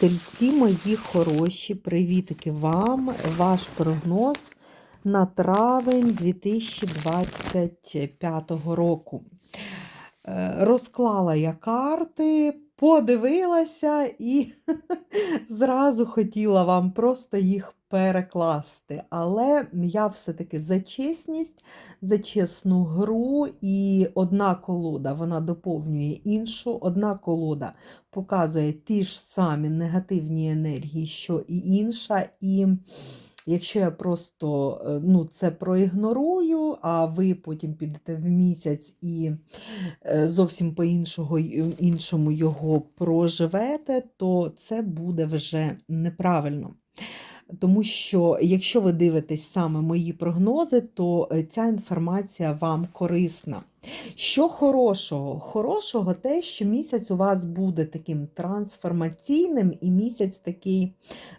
Тельці мої хороші, привітики вам. Ваш прогноз на травень 2025 року. Е, Розклала я карти, подивилася і зразу хотіла вам просто їх перекласти. Але я все-таки за чесність, за чесну гру, і одна колода вона доповнює іншу, одна колода показує ті ж самі негативні енергії, що і інша. І якщо я просто е, ну, це проігнорую, а ви потім підете в місяць і е, зовсім по-іншому іншому його проживете, то це буде вже неправильно. Тому що, якщо ви дивитесь саме мої прогнози, то е, ця інформація вам корисна. Що хорошого? Хорошого те, що місяць у вас буде таким трансформаційним, і місяць такий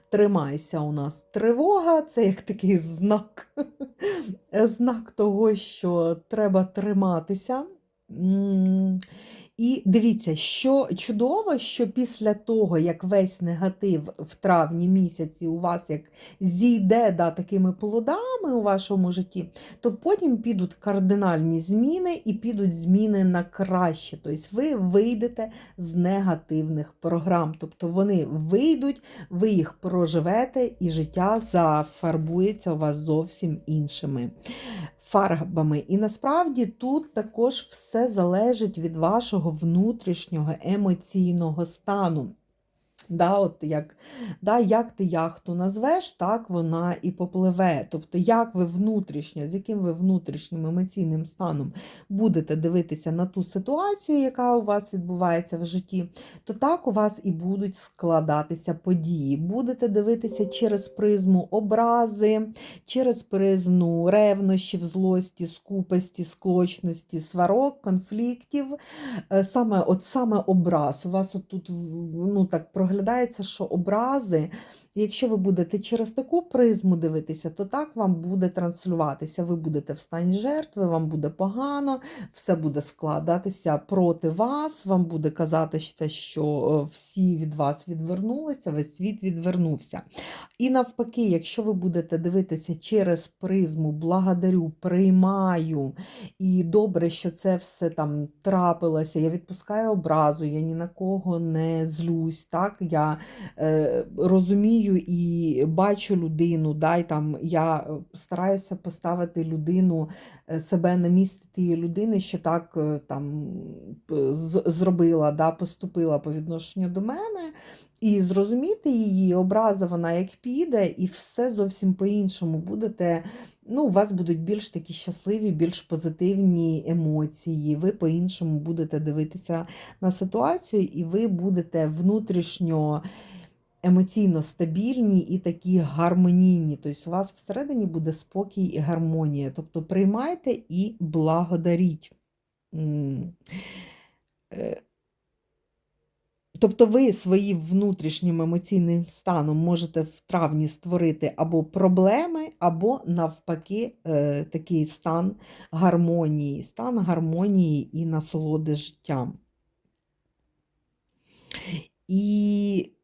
тримайся у нас. Тривога це як такий знак, знак того, що треба триматися. І дивіться, що чудово, що після того, як весь негатив в травні місяці у вас як зійде да, такими плодами у вашому житті, то потім підуть кардинальні зміни і підуть зміни на краще. Тобто ви вийдете з негативних програм. Тобто вони вийдуть, ви їх проживете, і життя зафарбується у вас зовсім іншими фарбами. І насправді тут також все залежить від вашого внутрішнього емоційного стану. Да, от як, да, як ти яхту назвеш, так вона і попливе. Тобто, як ви внутрішньо, з яким ви внутрішнім емоційним станом будете дивитися на ту ситуацію, яка у вас відбувається в житті, то так у вас і будуть складатися події. Будете дивитися через призму образи, через призму ревнощів, злості, скупості, склочності, сварок, конфліктів. Е, Саме, от саме образ. У вас тут ну, так проглядається проглядається, що образи, якщо ви будете через таку призму дивитися, то так вам буде транслюватися. Ви будете в стані жертви, вам буде погано, все буде складатися проти вас, вам буде казатися, що е, всі від вас відвернулися, весь світ відвернувся. І навпаки, якщо ви будете дивитися через призму, благодарю, приймаю, і добре, що це все там трапилося, я відпускаю образу, я ні на кого не злюсь. так, Я е, розумію і бачу людину, да, і там я е, стараюся поставити людину, е, себе на місце тієї людини, що так е, там зробила, да, поступила по відношенню до мене. І зрозуміти її, образа вона як піде, і все зовсім по-іншому будете. Ну, У вас будуть більш такі щасливі, більш позитивні емоції. Ви по-іншому будете дивитися на ситуацію, і ви будете внутрішньо емоційно стабільні і такі гармонійні. Тобто, у вас всередині буде спокій і гармонія. Тобто приймайте і благодаріть. Тобто ви своїм внутрішнім емоційним станом можете в травні створити або проблеми, або, навпаки, е, такий стан гармонії, стан гармонії і насолоди життям. І Е,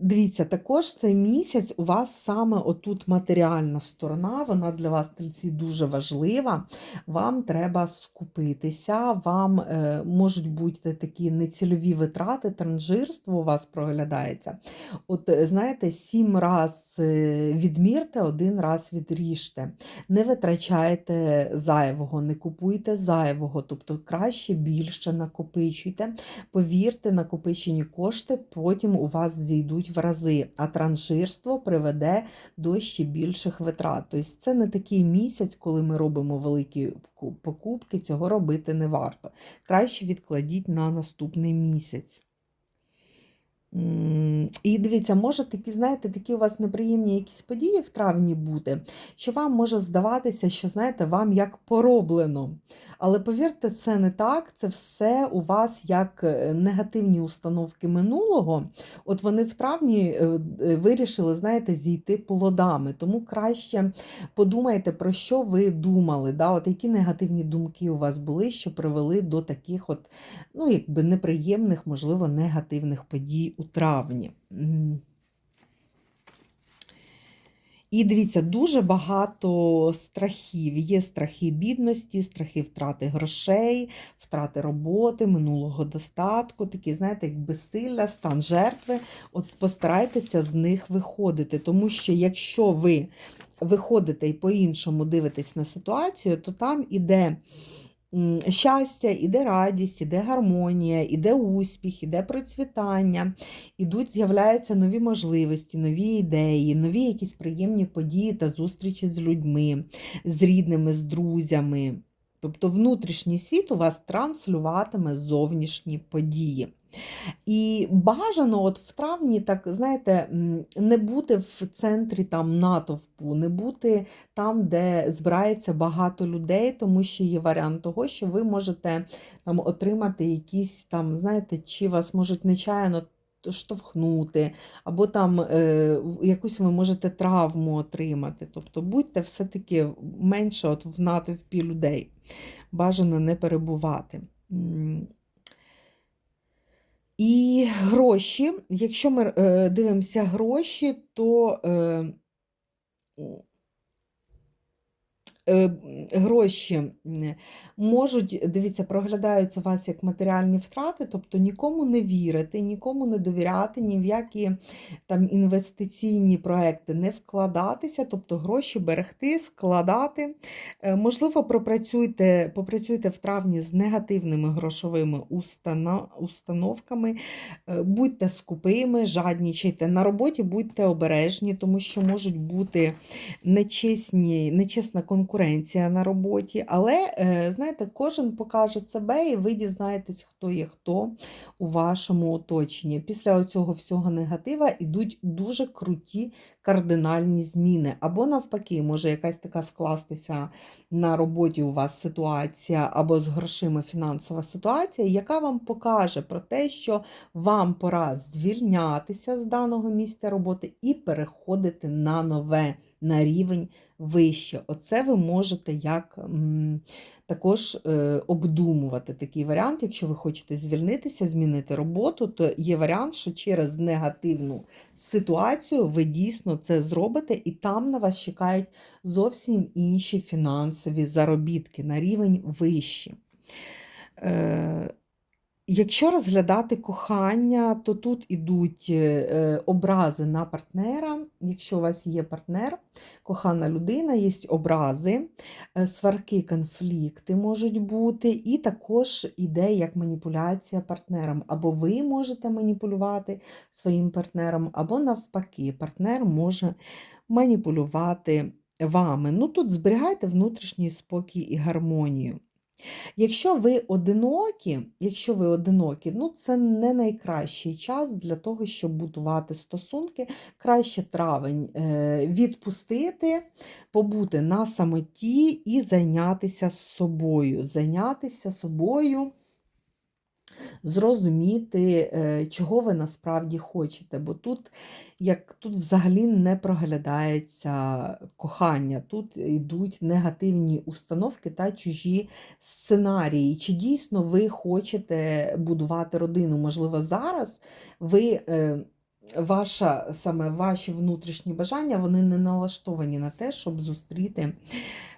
Дивіться, також цей місяць у вас саме отут матеріальна сторона, вона для вас тельці дуже важлива. Вам треба скупитися, вам е, можуть бути такі нецільові витрати, транжирство у вас проглядається. От, е, знаєте, сім раз е, відмірте, один раз відріжте. Не витрачайте зайвого, не купуйте зайвого, тобто краще більше накопичуйте. Повірте, накопичені кошти потім у вас вас зійдуть в рази, а транжирство приведе до ще більших витрат. Тобто це не такий місяць, коли ми робимо великі покупки, цього робити не варто. Краще відкладіть на наступний місяць. І дивіться, може такі, знаєте, такі у вас неприємні якісь події в травні бути, що вам може здаватися, що, знаєте, вам як пороблено. Але повірте, це не так, це все у вас як е, негативні установки минулого. От вони в травні е, е, вирішили, знаєте, зійти плодами. Тому краще подумайте, про що ви думали, да? от які негативні думки у вас були, що привели до таких от, ну, якби неприємних, можливо, негативних подій у травні. І дивіться, дуже багато страхів. Є страхи бідності, страхи втрати грошей, втрати роботи, минулого достатку, такі, знаєте, як безсилля, стан жертви. От постарайтеся з них виходити, тому що якщо ви виходите і по-іншому дивитесь на ситуацію, то там іде щастя, іде радість, іде гармонія, іде успіх, іде процвітання, ідуть, з'являються нові можливості, нові ідеї, нові якісь приємні події та зустрічі з людьми, з рідними, з друзями. Тобто внутрішній світ у вас транслюватиме зовнішні події. І бажано, от в травні, так знаєте, не бути в центрі там натовпу, не бути там, де збирається багато людей, тому що є варіант того, що ви можете там отримати якісь там, знаєте, чи вас можуть нечаянно штовхнути, або там е, якусь ви можете травму отримати. Тобто будьте все-таки менше от в натовпі людей. Бажано не перебувати. І гроші, якщо ми е, дивимося гроші, то е, гроші можуть, дивіться, проглядаються у вас як матеріальні втрати, тобто нікому не вірити, нікому не довіряти, ні в які там інвестиційні проекти не вкладатися, тобто гроші берегти, складати. Е, Можливо, пропрацюйте, попрацюйте в травні з негативними грошовими установками, Е, будьте скупими, жаднічайте. На роботі будьте обережні, тому що можуть бути нечесні, нечесна конкуренція на роботі. Але, е, знаєте, кожен покаже себе, і ви дізнаєтесь, хто є хто у вашому оточенні. Після цього всього негатива йдуть дуже круті кардинальні зміни. Або навпаки, може якась така скластися на роботі у вас ситуація, або з грошима фінансова ситуація, яка вам покаже про те, що вам пора звільнятися з даного місця роботи і переходити на нове, на рівень вище. Оце ви можете як також е, обдумувати такий варіант. Якщо ви хочете звільнитися, змінити роботу, то є варіант, що через негативну ситуацію ви дійсно це зробите, і там на вас чекають зовсім інші фінансові заробітки на рівень вищі. Е, Якщо розглядати кохання, то тут ідуть е, образи на партнера. Якщо у вас є партнер, кохана людина, є образи, е, сварки, конфлікти можуть бути, і також іде як маніпуляція партнером. Або ви можете маніпулювати своїм партнером, або навпаки, партнер може маніпулювати вами. Ну тут зберігайте внутрішній спокій і гармонію. Якщо ви одинокі, якщо ви одинокі, ну це не найкращий час для того, щоб будувати стосунки. Краще травень е, відпустити, побути на самоті і зайнятися собою. Зайнятися собою, зрозуміти, е, чого ви насправді хочете. Бо тут, як тут взагалі не проглядається кохання, тут йдуть негативні установки та чужі сценарії. Чи дійсно ви хочете будувати родину? Можливо, зараз ви. е, Ваша саме ваші внутрішні бажання вони не налаштовані на те, щоб зустріти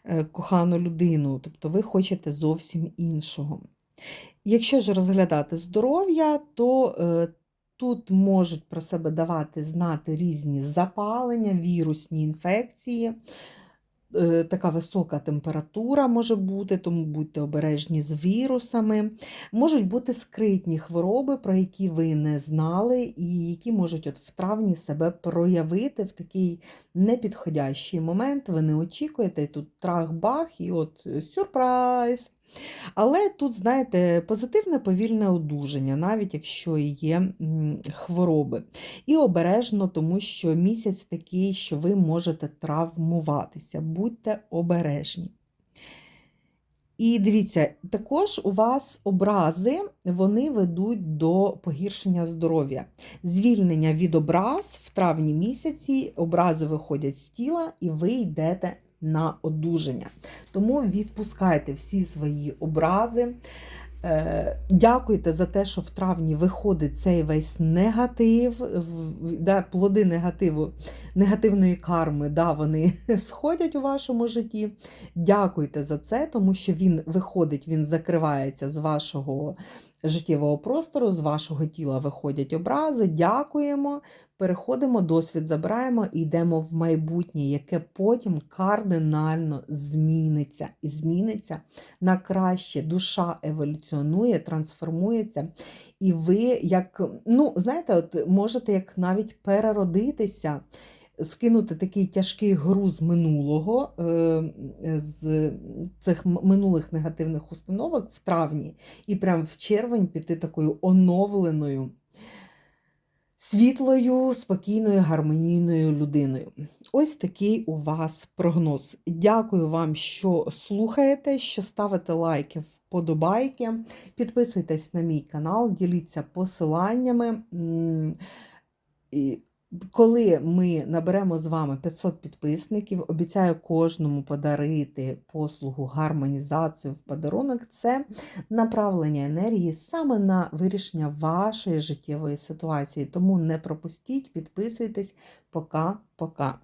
е, кохану людину. Тобто ви хочете зовсім іншого. Якщо ж розглядати здоров'я, то е, тут можуть про себе давати знати різні запалення, вірусні інфекції. Е, Така висока температура може бути, тому будьте обережні з вірусами. Можуть бути скритні хвороби, про які ви не знали, і які можуть от в травні себе проявити в такий непідходящий момент. Ви не очікуєте, і тут трах-бах, і от е, сюрприз. Але тут, знаєте, позитивне повільне одужання, навіть якщо є хвороби. І обережно, тому що місяць такий, що ви можете травмуватися. Будьте обережні. І дивіться, також у вас образи вони ведуть до погіршення здоров'я. Звільнення від образ в травні місяці, образи виходять з тіла, і ви йдете на одужання. Тому відпускайте всі свої образи, Е, Дякуйте за те, що в травні виходить цей весь негатив, да, плоди негативу, негативної карми, да, вони сходять у вашому житті. Дякуйте за це, тому що він виходить, він закривається з вашого життєвого простору, з вашого тіла виходять образи. Дякуємо, переходимо, досвід забираємо і йдемо в майбутнє, яке потім кардинально зміниться. І зміниться на краще. Душа еволюціонує, трансформується. І ви, як, ну, знаєте, от можете як навіть переродитися, скинути такий тяжкий груз минулого, е, з цих минулих негативних установок в травні, і прям в червень піти такою оновленою. Світлою, спокійною, гармонійною людиною. Ось такий у вас прогноз. Дякую вам, що слухаєте, що ставите лайки, вподобайки. Підписуйтесь на мій канал, діліться посиланнями. Коли ми наберемо з вами 500 підписників, обіцяю кожному подарити послугу гармонізацію в подарунок. Це направлення енергії саме на вирішення вашої життєвої ситуації. Тому не пропустіть, підписуйтесь. Пока-пока.